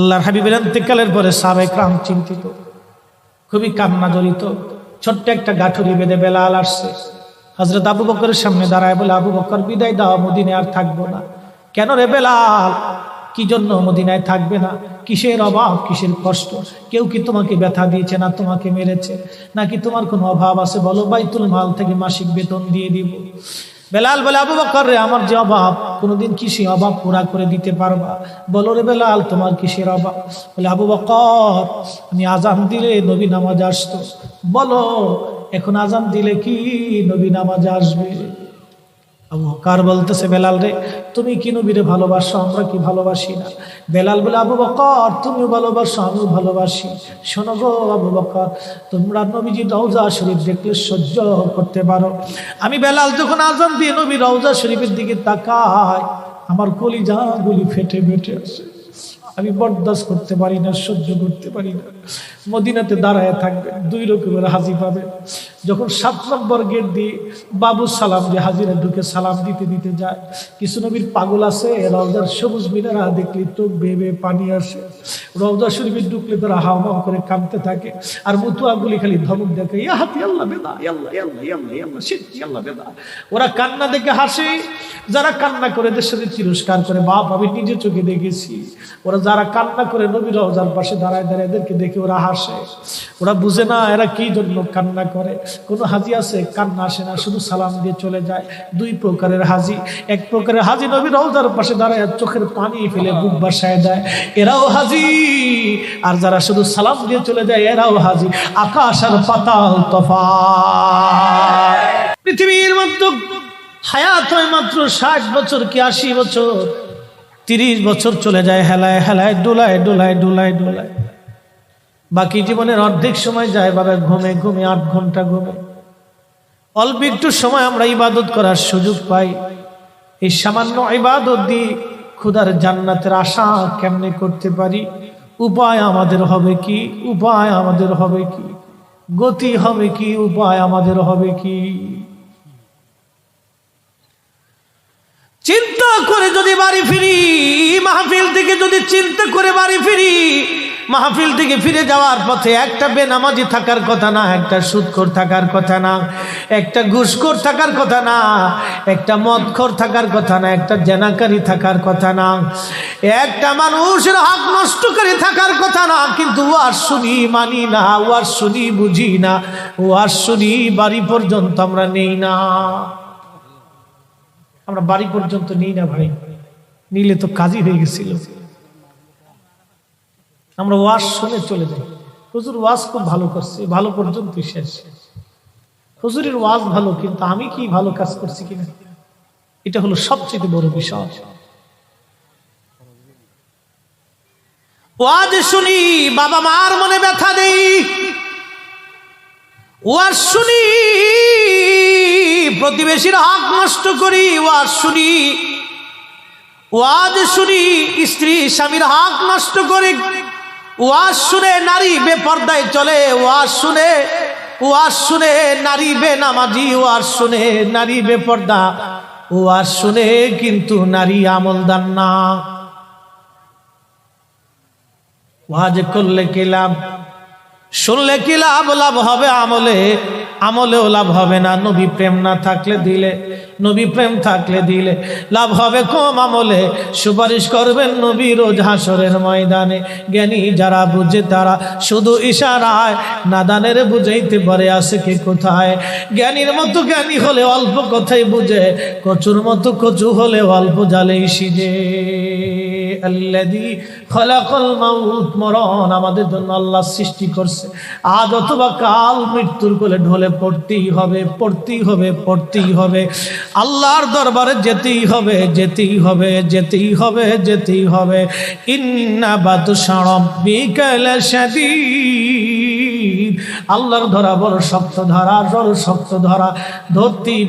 আল্লাহর হাবিবের অন্তেকালের পরে সাবেক রাম চিন্তিত, খুবই কান্না জড়িত। ছোট্ট একটা গাঠুরি বেঁধে বেলাল আসছে। হজরত আবু বকরের সামনে দাঁড়ায় বলে, আবু বকর, বিদায় দাও মদিনে আর থাকব না। কেন রে বেলাল? কি জন্য মদিনায় থাকবে না? কিসের অভাব, কিসের কষ্ট? কেউ কি তোমাকে ব্যথা দিয়েছে না তোমাকে মেরেছে? নাকি তোমার কোনো অভাব আছে? বলো, বাইতুল মাল থেকে মাসিক বেতন দিয়ে দিব। বেলাল বলে, আবু বকর রে, আমার যে অভাব, কোনোদিন কিসে অভাব পুরা করে দিতে পারবা? বলো রে বেলাল, তোমার কিসের অভাব? বলে, আবু বকর, আমি আজান দিলে নবী নামাজ আসতো। বলো, এখন আজান দিলে কি নবী নামাজ আসবে? আবু কার বলতেছে বেলাল রে? তুমি কি নবীরে ভালোবাসো? আমরা কি ভালোবাসি না? বেলাল বলে, আবু বকর, তুমিও ভালোবাসো, আমিও ভালোবাসি। শোনো গো আবু বকর, তোমরা নবীজি রওজা শরীফ দেখলে সহ্য করতে পারো। আমি বেলাল যখন আজান দিয়ে নবী রওজা শরীফের দিকে তাকাই, আমার কলিজা গুলি ফেটে ফেটে আসে আমি বরদাস্ত করতে পারি না, সহ্য করতে পারি না। মদিনাতে দাঁড়ায় থাকবে, দুই রকমের হাজি পাবে। যখন সাত নম্বর গেট দিয়ে বাবু সালাম দিয়ে হাজিরা ঢুকে সালাম দিতে দিতে যায়, কিছু নবীর পাগল আছে, রওজার সবুজ মিনারা দেখলে চোখ বেয়ে পানি আসে। রওজা শরীফে ঢুকলে তারা হাওয়া করে কাঁদতে থাকে, আর মুতুয়াগুলি খালি ধমক দেখে ইয়া হাতি, আল্লাহ বেদা আল্লাহ ইয়াল্লাহ ইয়াল্লাহ শিট বেদা? ওরা কান্না দেখে হাসে, যারা কান্না করে দেশের তিরস্কার করে, বাপ, আমি নিজে চোখে দেখেছি। ওরা যারা কান্না করে নবীর রওজার পাশে দাঁড়ায় দাঁড়ায় এদেরকে দেখে ওরা হাসে। ওরা বুঝে না এরা কি জন্য কান্না করে। কোনো হাজি আছে? কান্না আসে না, শুধু সালাম দিয়ে চলে যায়। দুই প্রকারের হাজি। এক প্রকারের হাজি নবী রওজার পাশে দাঁড়ায়, চোখের পানি ফেলে বুক বাসায় দেয়। এরাও হাজি। আর যারা শুধু সালাম দিয়ে চলে যায়, এরাও হাজি। আকাশ আর পাতাল তফা পৃথিবীর মধ্যে হায়াত হয় মাত্র ষাট বছর কি আশি বছর? তিরিশ বছর চলে যায়, হেলায় হেলায়, ডোলায় ডোলায় ডোলায় ডোলায়। বাকি জীবনের অর্ধেক সময় যায় বাবা ঘুমে ঘুমে, আট ঘণ্টা ঘুমে। অল্প একটু সময় আমরা ইবাদত করার সুযোগ পাই। এই সামান্য ইবাদত দিয়ে খুদার জান্নাতের আশা কেমনে করতে পারি? উপায় আমাদের হবে কি? উপায় আমাদের হবে কি? গতি হবে কি? উপায় আমাদের হবে কি? চিন্তা করে যদি বাড়ি ফিরি, মাহফিল থেকে যদি চিন্তা করে বাড়ি ফিরি মাহফিল থেকে ফিরে যাওয়ার পথে একটা বেনামাজি থাকার কথা না, একটা সুদখোর থাকার কথা না, একটা ঘুষখোর থাকার কথা না, একটা মদখোর থাকার কথা না, একটা জেনাকারী থাকার কথা না, একটা মানুষের হক নষ্টকারী থাকার কথা না, কিন্তু আর শুনি মানি না আর শুনি বুঝি না আর শুনি বাড়ি পর্যন্ত আমরা নেই না। আমরা বাড়ি পর্যন্ত নিই না ভাই, নিলে তো কাজই হয়ে গেছিল। আমরা ওয়াজ শুনে চলে যাই। হুজুর ওয়াজ খুব ভালো করছে, ভালো পর্যন্ত শেষ। হুজুরের ওয়াজ ভালো, কিন্তু আমি কি ভালো কাজ করছি কিনা? এটা হলো সবচেয়ে বড় বিষয়। ওয়াজ শুনি, বাবা মার মনে ব্যথা দেই। ওয়াজ শুনি, প্রতিবেশীর হক নষ্ট করি, ওয়াজ শুনি। ওয়াজ শুনি, স্ত্রী স্বামীর হক নষ্ট করে ওয়াজ শুনে নারী বেপর্দায় চলে, ওয়াজ শুনে ওয়াজ শুনে নারী বেনামাজি, ওয়াজ শুনে নারী বেপর্দা, ওয়াজ শুনে কিন্তু নারী আমলদার না। ওয়াজ করলে কি লাভ? শুনলে কি লাভ? লাভ হবে আমলে। আমলেও লাভ হবে না। নবী প্রেম না থাকলে দিলে। নবী প্রেম থাকলে দিলে। লাভ হবে কম আমলে। সুপারিশ করবেন নবী রোজ হাসরের ময়দানে। জ্ঞানী যারা বুঝে তারা শুধু ইশারায়। নাদানের বুঝাইতে পারে আসে কি কোথায়। জ্ঞানীর মতো জ্ঞানী হলে অল্প কথাই বুঝে। কচুর মতো কচু হলে অল্প জালেই সিজে। আল্লাদি খলাকল মাউত। মরণ আমাদের জন্য আল্লাহ সৃষ্টি করছে। আজ অথবা কাল মৃত্যুর কোলে ঢলে পড়তেই হবে পড়তেই হবে পড়তেই হবে। আল্লাহর দরবারে যেতেই হবে যেতেই হবে যেতেই হবে যেতেই হবে। ইন্না বাতু আল্লাহর ধরা বড় শক্ত ধরা বড় শক্ত ধরা। ধরতেই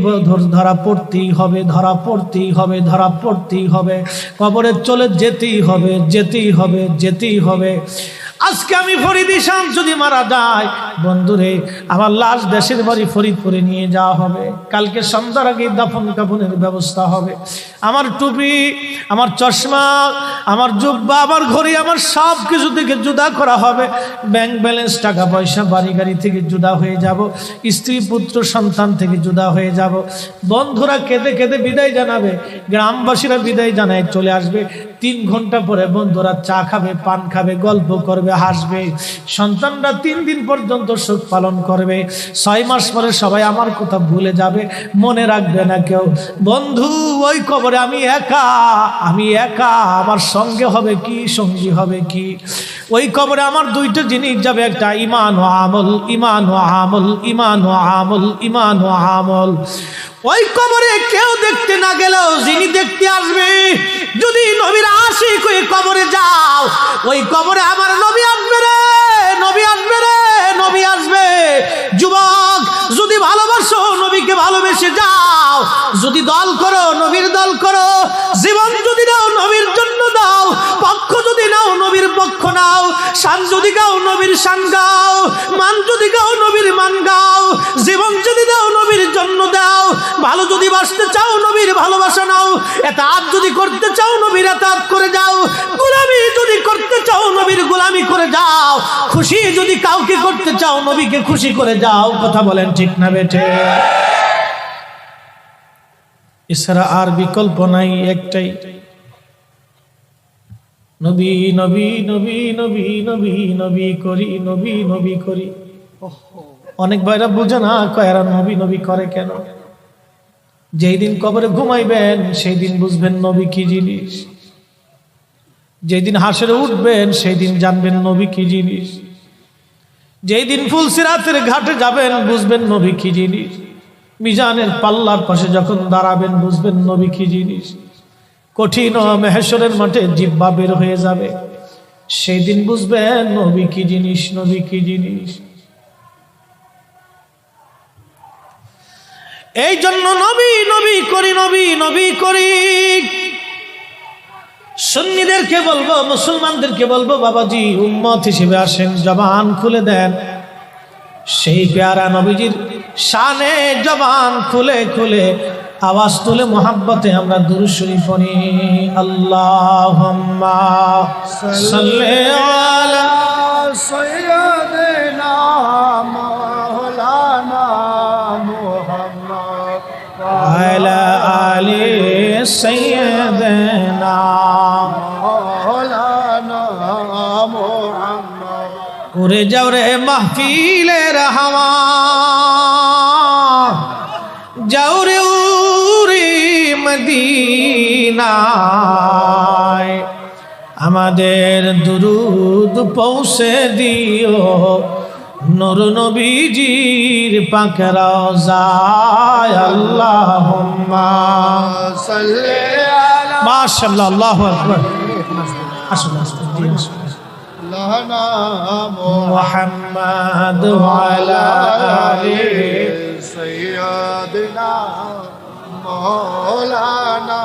ধরা পড়তেই হবে, ধরা পড়তেই হবে, ধরা পড়তেই হবে। কবরে চলে যেতেই হবে যেতেই হবে যেতেই হবে। আজকে আমি ফরিদি শাম যদি মারা যায়, বন্ধুরে, আমার লাশ দেশের বাড়ি ফরিদপুরে নিয়ে যাওয়া হবে। কালকে সন্ধ্যার আগে দাফন কাফনের ব্যবস্থা হবে। আমার টুপি, আমার চশমা, আমার জুব্বা, আমার ঘড়ি, আমার সব কিছু থেকে জুদা করা হবে। ব্যাংক ব্যালেন্স, টাকা পয়সা, বাড়ি গাড়ি থেকে জুদা হয়ে যাব। স্ত্রী, পুত্র, সন্তান থেকে জুদা হয়ে যাব। বন্ধুরা কেঁদে কেঁদে বিদায় জানাবে। গ্রামবাসীরা বিদায় জানায় চলে আসবে। তিন ঘণ্টা পরে বন্ধুরা চা খাবে, পান খাবে, গল্প করবে, হাসবে। সন্তানরা তিন দিন পর্যন্ত সুখ পালন করবে। ছয় মাস পরে সবাই আমার কথা ভুলে যাবে, মনে রাখবে না কেউ। বন্ধু, ওই কবরে আমি একা আমি একা, আমার সঙ্গে হবে কি, সঙ্গী হবে কি? ওই কবরে আমার দুইটা জিনিস যাবে, একটা ইমান ও আমল ইমান ও আমল ইমান ও আমল ইমান ও আমল। ওই কবরে কেউ দেখতে না গেলেও যিনি দেখতে আসবে, যদি নবীর আশিক ওই কবরে যাও, ওই কবরে আমার নবী আসবে রে, নবী আসবে রে, নবী আসবে। যুবক, যদি ভালোবাসো নবীকে ভালোবেসে যাও যদি দল করো, নবীর দল করো, জীবন যদি নাও, নবীর জন্য দাও, পক্ষ যদি নাও, নবীর পক্ষ নাও, শান যদি গাও, নবীর শান গাও, মান যদি গাও, নবীর মান গাও, জীবন যদি দাও, নবীর জন্য দাও, ভালো যদি বাসতে চাও, নবীর ভালোবাসা নাও, এতাত যদি করতে চাও, নবীর এতাত করে যাও, গোলামি যদি করতে চাও, নবীর গোলামি করে যাও, খুশি যদি কাউকে করতে চাও, নবীকে খুশি করে যাও, কথা বলেন ঠিক না বেঠে? এছাড়া আর বিকল্প নাই একটাই। নবী নবী নবী নবী নবী নবী করি, নবী নবী করি। অনেক ভাইরা বুঝে না কয়েরা নবী নবী করে কেন? যেই দিন কবরে ঘুমাইবেন, সেই দিন বুঝবেন নবী কি জিনিস। যেই দিন হাসরে উঠবেন, সেই দিন জানবেন নবী কি জিনিস। যেই দিন ফুলসিরাতের ঘাটে যাবেন, বুঝবেন নবী কি জিনিস। মিজানের পাল্লার পাশে যখন দাঁড়াবেন, বুঝবেন নবী কি জিনিস। কঠিন মেহেশ্বরের মাঠে জিব্বা বের হয়ে যাবে। সেই দিন বুঝবেন নবী কি জিনিস, নবী কি জিনিস। এই জন্য নবী নবী করি, নবী নবী করি। সুন্নিদেরকে বলব, মুসলমানদেরকে বলব, বাবাজি, উম্মত হিসেবে আসেন, জবান খুলে দেন। সেই পেয়ারা নবীজির শানে জবান খুলে খুলে আওয়াজ তুলে মোহাব্বতে আমরা দুরুশ্বরী পড়ি। আল্লাহ আলী সৈয়দনা উড়ে যাও রে মাহফিলের হাওয়া। মদিনায় আমাদের দুরুদ পৌঁছে দিও নর নবীজির পাকরা যায় আল্লাহ صل على মাশাআল্লাহ আল্লাহু আকবার আসুন আসুন জি, আসুন لنا محمد وعلى آله سيدنا মৌলানা